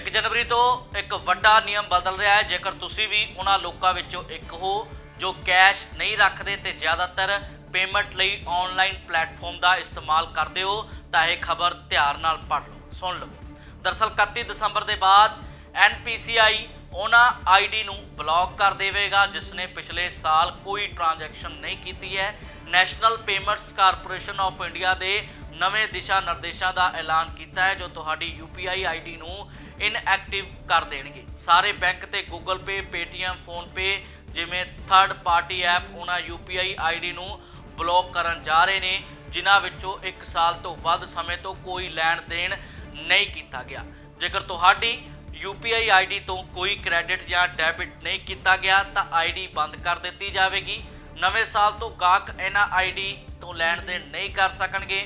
1 ਜਨਵਰੀ ਤੋਂ ਇੱਕ ਵੱਡਾ ਨਿਯਮ ਬਦਲ ਰਿਹਾ ਹੈ। ਜੇਕਰ ਤੁਸੀਂ ਵੀ ਉਹਨਾਂ ਲੋਕਾਂ ਵਿੱਚੋਂ ਇੱਕ ਹੋ ਜੋ ਕੈਸ਼ ਨਹੀਂ ਰੱਖਦੇ ਤੇ ਜ਼ਿਆਦਾਤਰ ਪੇਮੈਂਟ ਲਈ ਆਨਲਾਈਨ ਪਲੇਟਫਾਰਮ ਦਾ ਇਸਤੇਮਾਲ ਕਰਦੇ ਹੋ, ਤਾਂ ਇਹ ਖਬਰ ਧਿਆਨ ਨਾਲ ਪੜ੍ਹ ਲਓ, ਸੁਣ ਲਓ। ਦਰਅਸਲ 31 ਦਸੰਬਰ ਦੇ ਬਾਅਦ NPCI ਉਹਨਾਂ ਆਈਡੀ ਨੂੰ ਬਲੌਕ ਕਰ ਦੇਵੇਗਾ ਜਿਸ ਨੇ ਪਿਛਲੇ ਸਾਲ ਕੋਈ ਟ੍ਰਾਂਜੈਕਸ਼ਨ ਨਹੀਂ ਕੀਤੀ ਹੈ। National Payments Corporation of India ਦੇ ਨਵੇਂ ਦਿਸ਼ਾ ਨਿਰਦੇਸ਼ਾਂ ਦਾ ਐਲਾਨ ਕੀਤਾ ਹੈ, ਜੋ ਤੁਹਾਡੀ UPI ਆਈਡੀ ਨੂੰ ਇਨਐਕਟਿਵ ਕਰ ਦੇਣਗੇ। ਸਾਰੇ ਬੈਂਕ ਤੇ Google Pay, Paytm PhonePe ਜਿਵੇਂ ਥਰਡ ਪਾਰਟੀ ਐਪ ਉਹਨਾਂ UPI ਆਈਡੀ ਨੂੰ ਬਲੌਕ ਕਰਨ ਜਾ ਰਹੇ ਨੇ, ਜਿਨ੍ਹਾਂ ਵਿੱਚੋਂ 1 ਸਾਲ ਤੋਂ ਵੱਧ ਸਮੇਂ ਤੋਂ ਕੋਈ ਲੈਣ ਦੇਣ ਨਹੀਂ ਕੀਤਾ ਗਿਆ। ਜੇਕਰ ਤੁਹਾਡੀ UPI ਆਈਡੀ ਤੋਂ ਕੋਈ ਕ੍ਰੈਡਿਟ ਜਾਂ ਡੈਬਿਟ ਨਹੀਂ ਕੀਤਾ ਗਿਆ, ਤਾਂ ਆਈਡੀ ਬੰਦ ਕਰ ਦਿੱਤੀ ਜਾਵੇਗੀ। ਨਵੇਂ ਸਾਲ ਤੋਂ ਗਾਹਕ ਇਹਨਾਂ ਆਈਡੀ ਤੋਂ ਲੈਣ ਦੇਣ ਨਹੀਂ ਕਰ ਸਕਣਗੇ।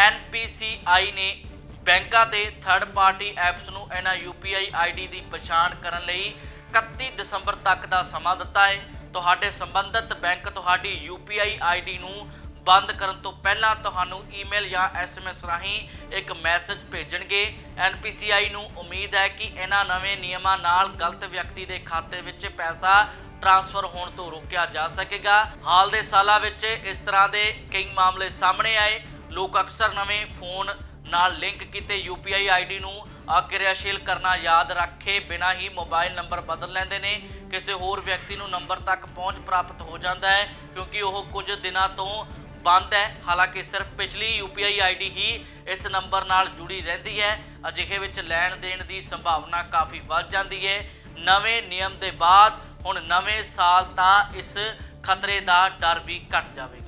NPCI ਨੇ ਬੈਂਕਾਂ ਤੇ ਥਰਡ ਪਾਰਟੀ ਐਪਸ ਨੂੰ ਇਹਨਾਂ UPI ਆਈਡੀ ਦੀ ਪਛਾਣ ਕਰਨ ਲਈ 31 ਦਸੰਬਰ ਤੱਕ ਦਾ ਸਮਾਂ ਦਿੱਤਾ ਹੈ। ਤੁਹਾਡੇ ਸੰਬੰਧਿਤ ਬੈਂਕ ਤੁਹਾਡੀ UPI ਆਈਡੀ ਨੂੰ ਬੰਦ ਕਰਨ ਤੋਂ ਪਹਿਲਾਂ ਤੁਹਾਨੂੰ ਈਮੇਲ ਜਾਂ ਐਸਐਮਐਸ ਰਾਹੀਂ ਇੱਕ ਮੈਸੇਜ ਭੇਜਣਗੇ। NPCI ਨੂੰ ਉਮੀਦ ਹੈ ਕਿ ਇਹਨਾਂ ਨਵੇਂ ਨਿਯਮਾਂ ਨਾਲ ਗਲਤ ਵਿਅਕਤੀ ਦੇ ਖਾਤੇ ਵਿੱਚ ਪੈਸਾ ਟ੍ਰਾਂਸਫਰ ਹੋਣ ਤੋਂ ਰੋਕਿਆ ਜਾ ਸਕੇਗਾ। ਹਾਲ ਦੇ ਸਾਲਾਂ ਵਿੱਚ ਇਸ ਤਰ੍ਹਾਂ ਦੇ ਕਈ ਮਾਮਲੇ ਸਾਹਮਣੇ ਆਏ। ਲੋਕ ਅਕਸਰ ਨਵੇਂ ਫੋਨ ਨਾਲ ਲਿੰਕ ਕੀਤੇ UPI ਆਈਡੀ ਨੂੰ ਅਕਿਰਿਆਸ਼ੀਲ ਕਰਨਾ ਯਾਦ ਰੱਖੇ, ਬਿਨਾਂ ਹੀ ਮੋਬਾਈਲ ਨੰਬਰ ਬਦਲ ਲੈਂਦੇ ਨੇ। ਕਿਸੇ ਹੋਰ ਵਿਅਕਤੀ ਨੂੰ ਨੰਬਰ ਤੱਕ ਪਹੁੰਚ ਪ੍ਰਾਪਤ ਹੋ ਜਾਂਦਾ ਹੈ, ਕਿਉਂਕਿ ਉਹ ਕੁਝ ਦਿਨਾਂ ਤੋਂ ਬੰਦ ਹੈ। ਹਾਲਾਂਕਿ ਸਿਰਫ ਪਿਛਲੀ UPI ਆਈਡੀ ਹੀ ਇਸ ਨੰਬਰ ਨਾਲ ਜੁੜੀ ਰਹਿੰਦੀ ਹੈ। ਅਜਿਹੇ ਵਿੱਚ ਲੈਣ ਦੇਣ ਦੀ ਸੰਭਾਵਨਾ ਕਾਫੀ ਵੱਧ ਜਾਂਦੀ ਹੈ। ਨਵੇਂ ਨਿਯਮ ਦੇ ਬਾਅਦ ਹੁਣ ਨਵੇਂ ਸਾਲ ਤਾਂ ਇਸ ਖਤਰੇ ਦਾ ਡਰ ਵੀ ਘਟ ਜਾਵੇ